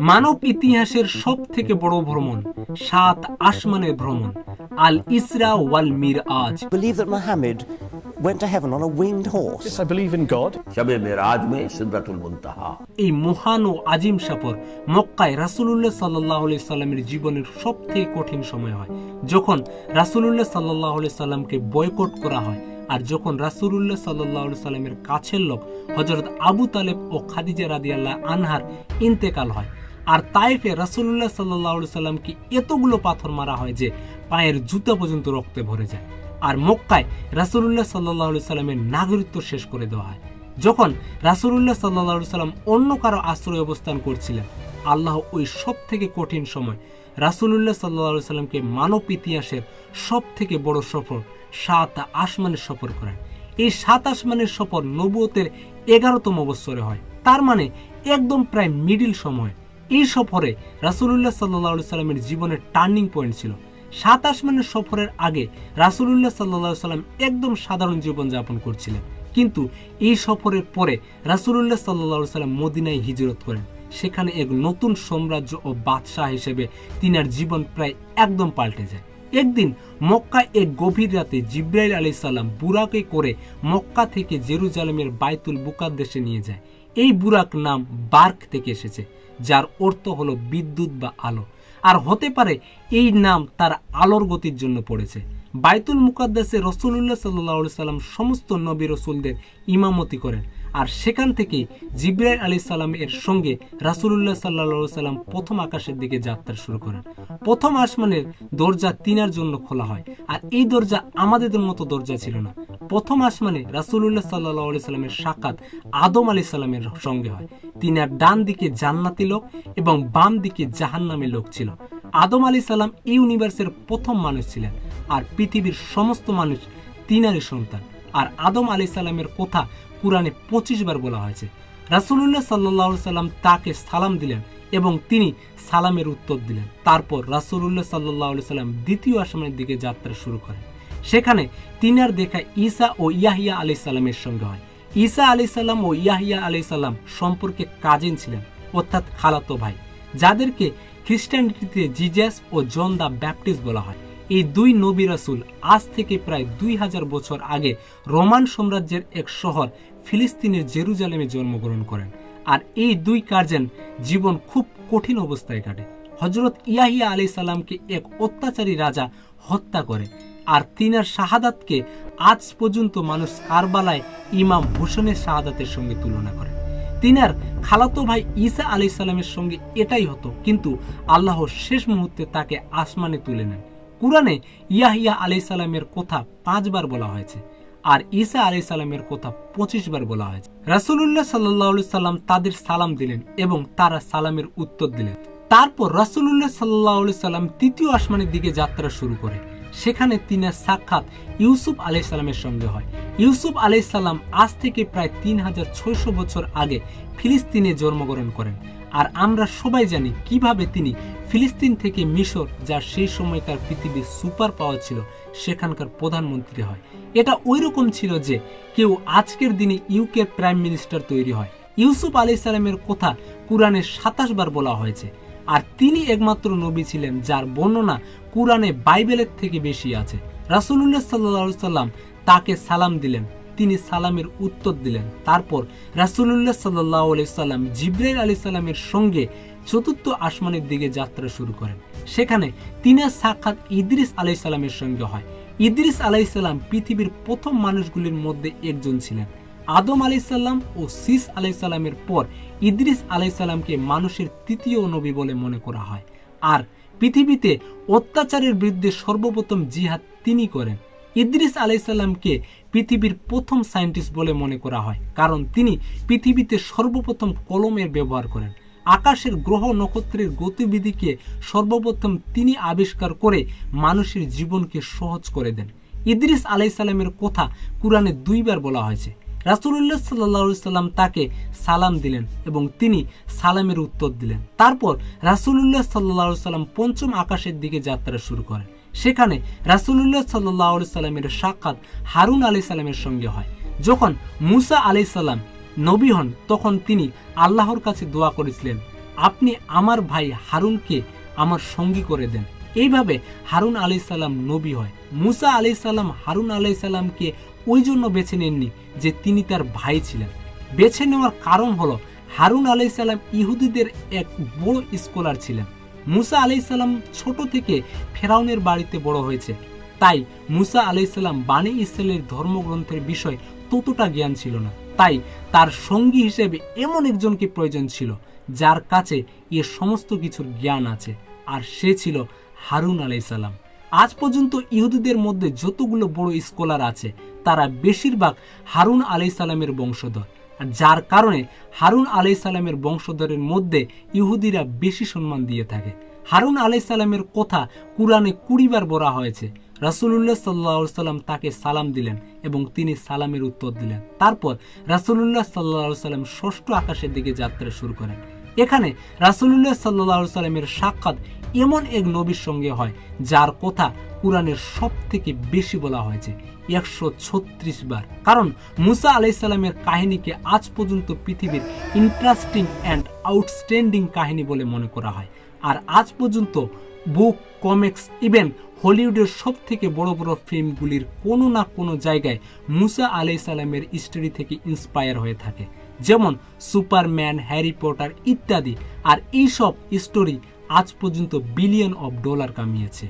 মানব ইতিহাসের সব থেকে বড় ভ্রমণ সাত আসমানের ভ্রমণ আল ইসরা ওয়াল মির আজ went to heaven on a winged horse. Yes, I believe in God. এই মহান ও আজিম সফর মক্কায় রাসূলুল্লাহ সাল্লাল্লাহু আলাইহি সাল্লামের কঠিন সময় হয় যখন রাসূলুল্লাহ সাল্লাল্লাহু আলাইহি বয়কট করা হয় আর যখন রাসুলুল্লাহ সাল্লাহ সাল্লামের কাছের লোক হজরত আবু তালেব ও খাদিজা রাদিয়াল্লাহ আনহার ইন্তেকাল হয়, আর তাইফে রাসুলুল্লাহ সাল্লাহ সাল্লামকে এতগুলো পাথর মারা হয় যে পায়ের জুতা পর্যন্ত রক্তে ভরে যায়। আর মক্কায় রাসুলুল্লাহ সাল্লাহ সাল্লামের নাগরিকত্ব শেষ করে দেওয়া হয়। যখন রাসুলুল্লাহ সাল্লা সাল্লাম অন্য কারও আশ্রয় অবস্থান করছিলেন, আল্লাহ ওই সব থেকে কঠিন সময় রাসুলুল্লাহ সাল্লা সাল্লামকে মানব ইতিহাসের সব থেকে বড় সফর সাত আসমানের সফর করেন। এই সাত আসমানের সফর নবুয়তের এগারোতম বৎসরে হয়। তার মানে একদম প্রায় মিডিল সময়। এই সফরে রাসুলুল্লাহ সাল্লাহ সাল্লামের জীবনের টার্নিং পয়েন্ট ছিল। সাত আসমানের সফরের আগে রাসুলুল্লাহ সাল্লাহ সাল্লাম একদম সাধারণ জীবনযাপন করছিলেন। কিন্তু এই সফরের পরে রাসুলুল্লাহ সাল্লা সাল্লাম মদিনায় হিজরত করেন। সেখানে এক নতুন সাম্রাজ্য ও বাদশাহ হিসেবে তিনার জীবন প্রায় একদম পাল্টে যায়। একদিন মক্কায় এক গভীর রাতে জিব্রাইল আলী সাল্লাম বুরাকে করে মক্কা থেকে জেরুজালেমের বাইতুল বুকার দেশে নিয়ে যায়। এই বুরাক নাম বার্ক থেকে এসেছে, যার অর্থ হলো বিদ্যুৎ বা আলো। আর হতে পারে এই নাম তার আলোর গতির জন্য পড়েছে। বাইতুল মুকাদ্দাসে রসুল্লাহ সাল্লাহ সাল্লাম সমস্ত নবী রসুলদের ইমামতি করেন। আর সেখান থেকে জিব্রাইল আলী সাল্লাম এর সঙ্গে রাসুলুল্লাহ সাল্লাহ সাল্লাম প্রথম আকাশের দিকে যাত্রা শুরু করেন। প্রথম আসমানের দরজা তিনার জন্য খোলা হয়, আর এই দরজা আমাদের মতো দরজা ছিল না। প্রথম আসমানে রাসুলুল্লাহ সাল্লাহ আলি সাল্লামের সাক্ষাৎ আদম আলী সাল্লামের সঙ্গে হয়। তিনার ডান দিকে জান্নাতি লোক এবং বাম দিকে জাহান্নামী লোক ছিল। আদম আলী সাল্লাম এই ইউনিভার্সের প্রথম মানুষ ছিলেন, আর পৃথিবীর সমস্ত মানুষ তিনারই সন্তান। আর আদম আলী সাল্লামের কথা কোরআনে পঁচিশ বার বলা হয়েছে। রাসুলুল্লাহ সাল্লাহ সাল্লাম তাকে সালাম দিলেন এবং তিনি সালামের উত্তর দিলেন। তারপর রাসুলুল্লাহ সাল্লাহ সাল্লাম দ্বিতীয় আসমানের দিকে যাত্রা শুরু করেন। সেখানে তিনার দেখা ঈসা ও ইয়াহিয়া আলি সাল্লামের সঙ্গে হয়। ঈসা আলি সাল্লাম ও ইয়াহিয়া আলি সাল্লাম সম্পর্কে কাজিন ছিলেন, অর্থাৎ খালাতো ভাই, যাদেরকে খ্রিস্টানিটিতে জিজাস ও জন দা ব্যাপটিস্ট বলা হয়। এই দুই নবী রাসুল আজ থেকে প্রায় দুই হাজার বছর আগে রোমান সাম্রাজ্যের এক শহর ফিলিস্তিনের জেরুজালেমে জন্মগ্রহণ করেন। আর এই দুই কার্জেন জীবন খুব কঠিন অবস্থায় কাটে। হজরত ইয়াহিয়া আলী সাল্লামকে এক অত্যাচারী রাজা হত্যা করে আর তিনার শাহাদাতকে আজ পর্যন্ত মানুষ কারবালায় ইমাম হুসেনের শাহাদাতের সঙ্গে তুলনা করে। তিনার খালাতো ভাই ঈসা আলি সাল্লামের সঙ্গে এটাই হতো, কিন্তু আল্লাহর শেষ মুহূর্তে তাকে আসমানে তুলে নেন। কুরআনে ইয়াহিয়া আলি সাল্লামের কথা পাঁচবার বলা হয়েছে আর ঈসা আলি সাল্লামের কথা পঁচিশ বার বলা হয়েছে। রাসুল্লাহ সাল্লাহ সাল্লাম তাদের সালাম দিলেন এবং তারা সালামের উত্তর দিলেন। তারপর রাসুল্লাহ সাল্লাহ সাল্লাম তৃতীয় আসমানের দিকে যাত্রা শুরু করে। সেখানে তিনার সাক্ষাৎ ইউসুফ আলাই সাল্লামের সঙ্গে হয়। ইউসুফ আলাই সাল্লাম আজ থেকে প্রায় তিন হাজার ছয়শো বছর আগে ফিলিস্তিনে জন্মগ্রহণ করেন। আর আমরা সবাই জানি কীভাবে তিনি ফিলিস্তিন থেকে মিশর যা সেই সময়কার পৃথিবীর সুপার পাওয়ার ছিল, সেখানকার প্রধানমন্ত্রী হয়। এটা ওই রকম ছিল যে কেউ আজকের দিনে ইউকে প্রাইম মিনিস্টার তৈরি হয়। ইউসুফ আলি সালামের কথা কোরআনে সাতাশ বার বলা হয়েছে। আর তিনি একমাত্র নবী ছিলেন, যার বর্ণনা কোরআনে বাইবেলের থেকে বেশি আছে। রাসুল্লাহ সাল্লা সাল্লাম তাকে সালাম দিলেন। তিনি সালামের উত্তর দিলেন। তারপর রাসুল্লাহ সাল্লাহ সাল্লাম জিব্রাইল আলী সাল্লামের সঙ্গে চতুর্থ আসমানের দিকে যাত্রা শুরু করেন। সেখানে তিনার সাক্ষাৎ ইদ্রিস আলাই সাল্লামের সঙ্গে হয়। ইদ্রিস আলাই সাল্লাম পৃথিবীর প্রথম মানুষগুলির মধ্যে একজন ছিলেন। আদম আলাই সাল্লাম ও সিস আলাই সাল্লামের পর ইদ্রিস আলাই সাল্লামকে মানুষের তৃতীয় নবী বলে মনে করা হয়। আর পৃথিবীতে অত্যাচারের বিরুদ্ধে সর্বপ্রথম জিহাদ তিনি করেন। ইদ্রিস আলাইসাল্লামকে পৃথিবীর প্রথম সায়েন্টিস্ট বলে মনে করা হয়, কারণ তিনি পৃথিবীতে সর্বপ্রথম কলমের ব্যবহার করেন। আকাশের গ্রহ নক্ষত্রের গতিবিধিকে সর্বপ্রথম তিনি আবিষ্কার করে মানুষের জীবনকে সহজ করে দেন। ইদ্রিস আলাইসাল্লামের কথা কোরআনে দুইবার বলা হয়েছে। রাসুল্লাহ সাল্লা সাল্লাম তাকে সালাম দিলেন এবং তিনি সালামের উত্তর দিলেন। তারপর রাসুল্লাহ সাল্লা সাল্লাম পঞ্চম আকাশের দিকে যাত্রা শুরু করেন। সেখানে রাসুল্লাহ সাল্লাহ সাল্লামের সাক্ষাৎ হারুন আলি সাল্লামের সঙ্গে হয়। যখন মুসা আলি সাল্লাম নবী হন, তখন তিনি আল্লাহর কাছে দোয়া করেছিলেন, আপনি আমার ভাই হারুনকে আমার সঙ্গী করে দেন। এইভাবে হারুন আলি সাল্লাম নবী হয়। মুসা আলি সাল্লাম হারুন আলি সাল্লামকে ওই জন্য বেছে নেননি যে তিনি তার ভাই ছিলেন। বেছে নেওয়ার কারণ হলো হারুন আলি সাল্লাম ইহুদিদের এক বড় স্কলার ছিলেন। মুসা আলি সাল্লাম ছোট থেকে ফেরাউনের বাড়িতে বড় হয়েছে। তাই মুসা আলাইসাল্লাম বাণী ইসরায়েলের ধর্মগ্রন্থের বিষয় ততটা জ্ঞান ছিল না। তাই তার সঙ্গী হিসেবে এমন একজনকে প্রয়োজন ছিল, যার কাছে এ সমস্ত কিছুর জ্ঞান আছে, আর সে ছিল হারুন আলাইসাল্লাম আজ পর্যন্ত ইহুদিদের মধ্যে যতগুলো বড় স্কলার আছে, তারা বেশিরভাগ হারুন আলাইসাল্লামের বংশধর। যার কারণে হারুন আলাইসাল্লামের বংশধরের মধ্যে ইহুদিরা বেশি সম্মান দিয়ে থাকে। হারুন আলাইসাল্লামের কথা কুরআনে কুড়িবার বলা হয়েছে। রাসুলুল্লাহ সাল্লাহ সাল্লাম তাকে সালাম দিলেন এবং তিনি সালামের উত্তর দিলেন। তারপর রাসুলুল্লাহ সাল্লাহ সাল্লাম ষষ্ঠ আকাশের দিকে যাত্রা শুরু করেন। এখানে রাসুলুল্লাহ সাল্লাহ সাল্লামের সাক্ষাৎ এমন এক নবীর সঙ্গে হয়, যার কথা কোরআনের সব থেকে বেশি বলা হয়েছে, একশো ছত্রিশ বার। কারণ মুসা আলাইসাল্লামের কাহিনীকে আজ পর্যন্ত পৃথিবীর ইন্টারেস্টিং অ্যান্ড আউটস্ট্যান্ডিং কাহিনী বলে মনে করা হয়। আর আজ পর্যন্ত বুক কমিক্স ইভেন হলিউডের সব থেকে বড় বড় ফিল্মগুলির কোনো না কোনো জায়গায় মুসা আলাই সালামের স্টোরি থেকে ইন্সপায়ার হয়ে থাকে। যেমন সুপারম্যান, হ্যারি পটার ইত্যাদি। আর এইসব স্টোরি আজ পর্যন্ত বিলিয়ন অফ ডলার কামিয়েছে.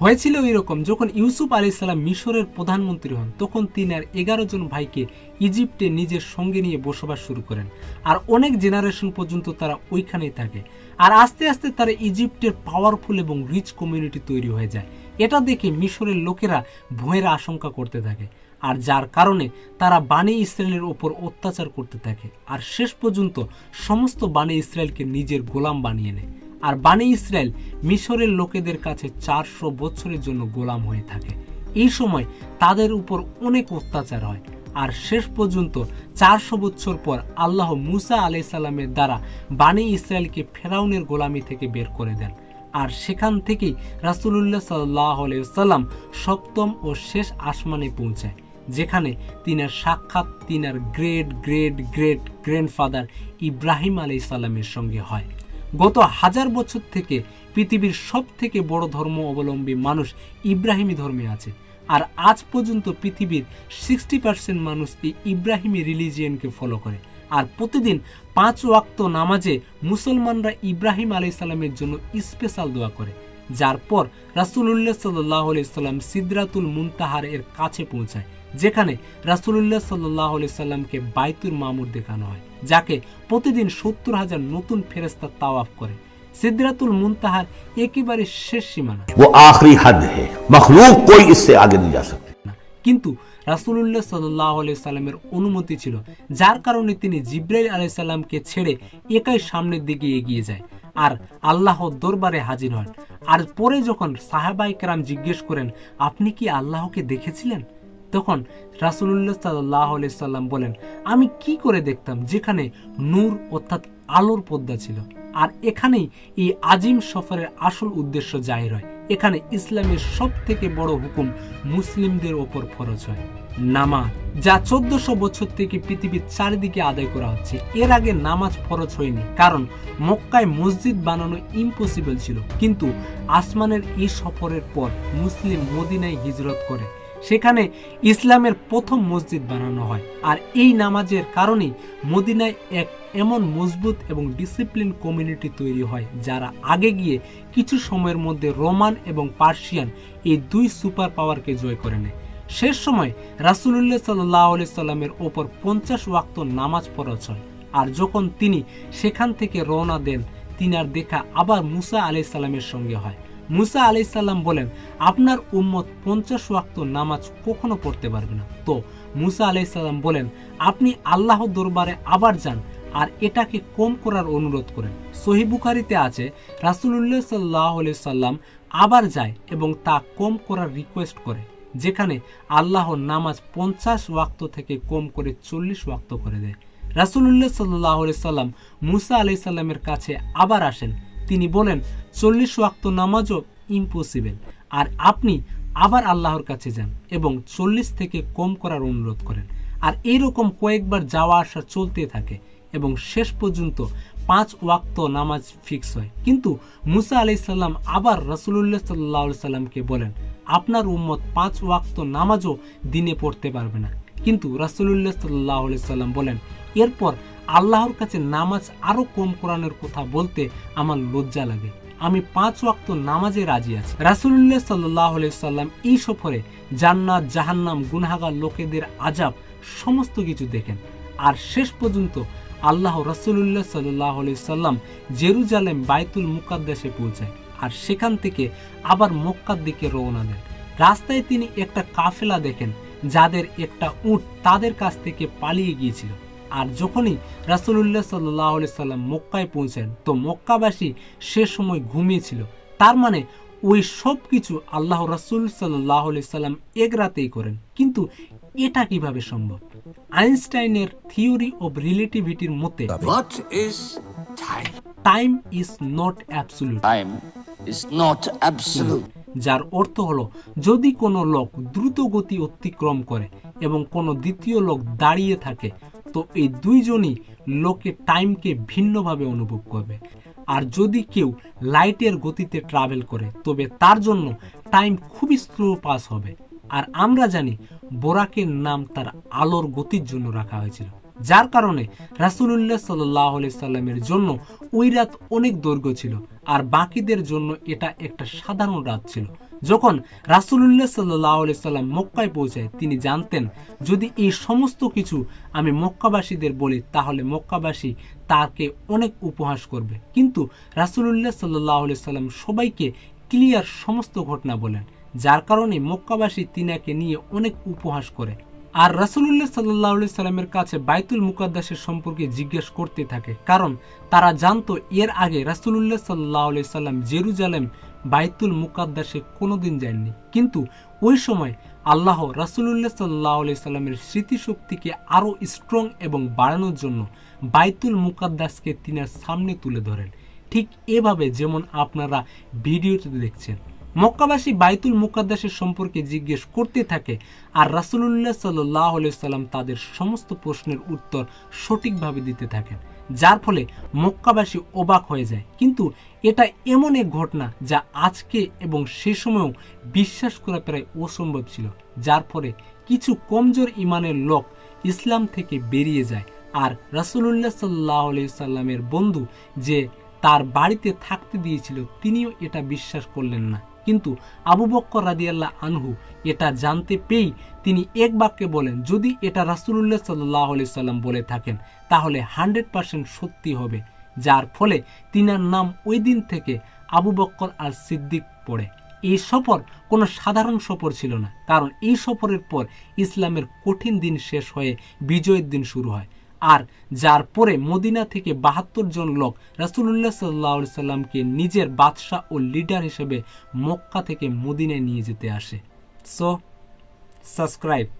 হয়েছিল এরকম যখন ইউসুফ আলী সালাম মিশরের প্রধানমন্ত্রী হন তখন তিনি আর এগারো জন ভাইকে ইজিপ্টে নিজের সঙ্গে নিয়ে বসবাস শুরু করেন। আর অনেক জেনারেশন পর্যন্ত তারা ওইখানেই থাকে। আর আস্তে আস্তে তারা ইজিপ্টের পাওয়ারফুল এবং রিচ কমিউনিটি তৈরি হয়ে যায়। এটা দেখে মিশরের লোকেরা ভয়ের আশঙ্কা করতে থাকে। আর যার কারণে তারা বাণী ইসরায়েলের ওপর অত্যাচার করতে থাকে। আর শেষ পর্যন্ত সমস্ত বাণী ইসরায়েলকে নিজের গোলাম বানিয়ে নেয়। আর বাণী ইসরায়েল মিশরের লোকেদের কাছে চারশো বছরের জন্য গোলাম হয়ে থাকে। এই সময় তাদের উপর অনেক অত্যাচার হয়। আর শেষ পর্যন্ত চারশো বছর পর আল্লাহ মুসা আলাই সাল্লামের দ্বারা বাণী ইসরায়েলকে ফেরাউনের গোলামি থেকে বের করে দেন। আর সেখান থেকেই রাসুলুল্লাহ সাল্লাহ সাল্লাম সপ্তম ও শেষ আসমানে পৌঁছায়। যেখানে তিনার সাক্ষাৎ, তিনার great great great grandfather Ibrahim আলাই সাল্লামের সঙ্গে হয়। গত হাজার বছর থেকে পৃথিবীর সব থেকে বড় ধর্ম অবলম্বী মানুষ ইব্রাহিমী ধর্মে আছে। আর আজ পর্যন্ত পৃথিবীর সিক্সটি পার্সেন্ট মানুষ এই ইব্রাহিমী রিলিজিয়নকে ফলো করে। আর প্রতিদিন পাঁচ ওয়াক্ত নামাজে মুসলমানরা ইব্রাহিম আলাই সাল্লামের জন্য স্পেশাল দোয়া করে। যার পর রাসুলুল্লাহ সাল্লাহ সাল্লাম সিদ্রাতুল মুনতাহার এর কাছে পৌঁছায়। যেখানে রাসুল্লাহ সাল্লাহ সাল্লামকে বাইতুর মামুর দেখানো হয় যাকে প্রতিদিন সত্তর হাজার নতুন ফেরেস্তা তাওয়াফ করে। শেষ অনুমতি ছিল যার কারণে তিনি জিব্রাইল আলাইসাল্লামকে ছেড়ে একাই সামনের দিকে এগিয়ে যায় আর আল্লাহ দরবারে হাজির হন। আর পরে যখন সাহাবাই জিজ্ঞেস করেন আপনি কি আল্লাহকে দেখেছিলেন? তখন রাসুলুল্লাহ সাল্লাহ সাল্লাম বলেন, আমি কি করে দেখতাম যেখানে নূর অর্থাৎ আলোর পদ্মা ছিল? আর এখানেই এই আজিম সফরের আসল উদ্দেশ্য জাহির হয়। এখানে ইসলামের সব থেকে বড় হুকুম মুসলিমদের ওপর ফরজ হয়। নামাজ, যা চোদ্দশো বছর থেকে পৃথিবীর চারিদিকে আদায় করা হচ্ছে, এর আগে নামাজ ফরজ হয়নি। কারণ মক্কায় মসজিদ বানানো ইম্পসিবল ছিল। কিন্তু আসমানের এই সফরের পর মুসলিম মদিনায় হিজরত করে। সেখানে ইসলামের প্রথম মসজিদ বানানো হয়। আর এই নামাজের কারণেই মদিনায় এক এমন মজবুত এবং ডিসিপ্লিন কমিউনিটি তৈরি হয়, যারা আগে গিয়ে কিছু সময়ের মধ্যে রোমান এবং পার্সিয়ান এই দুই সুপার পাওয়ারকে জয় করে নেয়। শেষ সময় রাসুলুল্লাহ সাল্লাহ আলি সাল্লামের ওপর পঞ্চাশ ওয়াক্ত নামাজ ফরজ হয় আর যখন তিনি সেখান থেকে রওনা দেন, তিনার দেখা আবার মুসা আলাই সাল্লামের সঙ্গে হয়। মুসা আলাই সাল্লাম বলেন, আপনার উম্মত পঞ্চাশ ওয়াক্ত নামাজ কখনো পড়তে পারবে না। তো মুসা আলাই সাল্লাম বলেন, আপনি আল্লাহ দরবারে আবার যান আর এটাকে কম করার অনুরোধ করেন। সহিবুখারিতে আছে, রাসুলুল্লাহ সাল্লাহ সাল্লাম আবার যায় এবং তা কম করার রিকোয়েস্ট করে, যেখানে আল্লাহ নামাজ পঞ্চাশ ওয়াক্ত থেকে কম করে চল্লিশ ওয়াক্ত করে দেয়। রাসুলুল্লাহ সাল্লাহ সাল্লাম মুসা আলাই সাল্লামের কাছে আবার আসেন তিনি বলেন, চল্লিশ ওয়াক্ত নামাজও ইম্পসিবল আর আপনি আবার আল্লাহর কাছে যান এবং চল্লিশ থেকে কম করার অনুরোধ করেন। আর এইরকম কয়েকবার যাওয়া আসা চলতে থাকে এবং শেষ পর্যন্ত পাঁচ ওয়াক্ত নামাজ ফিক্স হয়। কিন্তু মুসা আলাইসাল্লাম আবার রসুল্লাহ সাল্লাহ সাল্লামকে বলেন, আপনার উম্মত পাঁচ ওয়াক্ত নামাজও দিনে পড়তে পারবে না। কিন্তু রাসুলুল্লাহ সাল্লাহ সাল্লাম বলেন, এরপর আল্লাহর কাছে নামাজ আরও কম কোরআনের কথা বলতে আমার লজ্জা লাগে। আমি পাঁচ ওয়াক্ত নামাজে রাজি আছি। রাসুলুল্লাহ সাল্লাহ সাল্লাম এই সফরে জান্নাত, জাহান্নাম, গুনাহাগার লোকেদের আজাব সমস্ত কিছু দেখেন। আর শেষ পর্যন্ত আল্লাহ রাসুলুল্লাহ সাল্লাহ সাল্লাম জেরুজালেম বাইতুল মুকাদ্দাসে পৌঁছায় আর সেখান থেকে আবার মক্কার দিকে রওনা দেন। রাস্তায় তিনি একটা কাফেলা দেখেন, যাদের একটা উট তাদের কাছ থেকে পালিয়ে গিয়েছিল। আর যখনই রাসুলুল্লাহ সাল্লাহ সাল্লাম মক্কায় পৌঁছেন তো মক্কাবাসী সে সময় ঘুমিয়েছিল তার মানে ওই সব কিছু আল্লাহ রাসুল সাল্লাহ সাল্লাম এক রাতেই করেন কিন্তু এটা কীভাবে সম্ভব আইনস্টাইনের থিওরি অব রিলেটিভিটির মতে? Time is not absolute Time is not absolute. যার অর্থ হলো যদি কোনো লোক দ্রুত গতি অতিক্রম করে এবং কোনো দ্বিতীয় লোক দাঁড়িয়ে থাকে তো এই দুইজনই লোকে টাইমকে ভিন্নভাবে অনুভব করবে। আর যদি কেউ লাইটের গতিতে ট্রাভেল করে, তবে তার জন্য টাইম খুবই স্লো পাস হবে। আর আমরা জানি বোরাকের নাম তার আলোর গতির জন্য রাখা হয়েছিল। যার কারণে রাসুলুল্লাহ সাল্লাহ সাল্লামের জন্য ওই রাত অনেক দৈর্ঘ্য ছিল। আর বাকিদের জন্য এটা একটা সাধারণ রাত ছিল। যখন রাসুলুল্লাহ সাল্লাম মক্কায় পৌঁছায়, তিনি জানতেন, যদি এই সমস্ত কিছু আমি মক্কাবাসীদের বলি, তাহলে মক্কাবাসী তাকে অনেক উপহাস করবে। কিন্তু রাসুলুল্লাহ সাল্লাহ সাল্লাম সবাইকে ক্লিয়ার সমস্ত ঘটনা বলেন, যার কারণে মক্কাবাসী তিনাকে নিয়ে অনেক উপহাস করে। আর রাসুলুল্লাহ সাল্লাহ সাল্লামের কাছে বাইতুল মুকাদ্দাসের সম্পর্কে জিজ্ঞেস করতে থাকে, কারণ তারা জানতো এর আগে রাসুলুল্লাহ সাল্লাহ সাল্লাম জেরুজালেম বাইতুল মুকাদ্দাসে কোনোদিন যাননি কিন্তু ওই সময় আল্লাহ রাসুলুল্লাহ সাল্লাহ সাল্লামের স্মৃতিশক্তিকে আরও স্ট্রং এবং বাড়ানোর জন্য বাইতুল মুকাদ্দাসকে তিনার সামনে তুলে ধরেন। ঠিক এভাবে যেমন আপনারা ভিডিওতে দেখছেন। মক্কাবাসী বাইতুল মুকাদ্দাসের সম্পর্কে জিজ্ঞেস করতে থাকে আর রাসুলুল্লাহ সাল্লাহ সাল্লাম তাদের সমস্ত প্রশ্নের উত্তর সঠিকভাবে দিতে থাকেন। যার ফলে মক্কাবাসী অবাক হয়ে যায়। কিন্তু এটা এমন এক ঘটনা যা আজকে এবং সে সময়েও বিশ্বাস করা প্রায় অসম্ভব ছিল, যার ফলে কিছু কমজোর ইমানের লোক ইসলাম থেকে বেরিয়ে যায়। আর রাসুলুল্লাহ সাল্লাহ সাল্লামের বন্ধু যে তার বাড়িতে থাকতে দিয়েছিল, তিনিও এটা বিশ্বাস করলেন না। কিন্তু আবু বক্কর রাদিয়াল্লাহ আনহু এটা জানতে পেয়েই তিনি এক বাক্যে বলেন, যদি এটা রাসুলুল্লাহ সাল্লাহ আলি সাল্লাম বলে থাকেন, তাহলে হান্ড্রেড পার্সেন্ট সত্যি হবে। যার ফলে তিনার নাম ওই দিন থেকে আবু বক্কর আর সিদ্দিক পড়ে। এই সফর কোনো সাধারণ সফর ছিল না, কারণ এই সফরের পর ইসলামের কঠিন দিন শেষ হয়ে বিজয়ের দিন শুরু হয়। আর যার পরে মদিনা থেকে বাহাত্তর জন লোক রাসুলুল্লাহ সাল্লাহ সাল্লামকে নিজের বাদশাহ ও লিডার হিসেবে মক্কা থেকে মদিনায় নিয়ে যেতে আসে। So subscribe.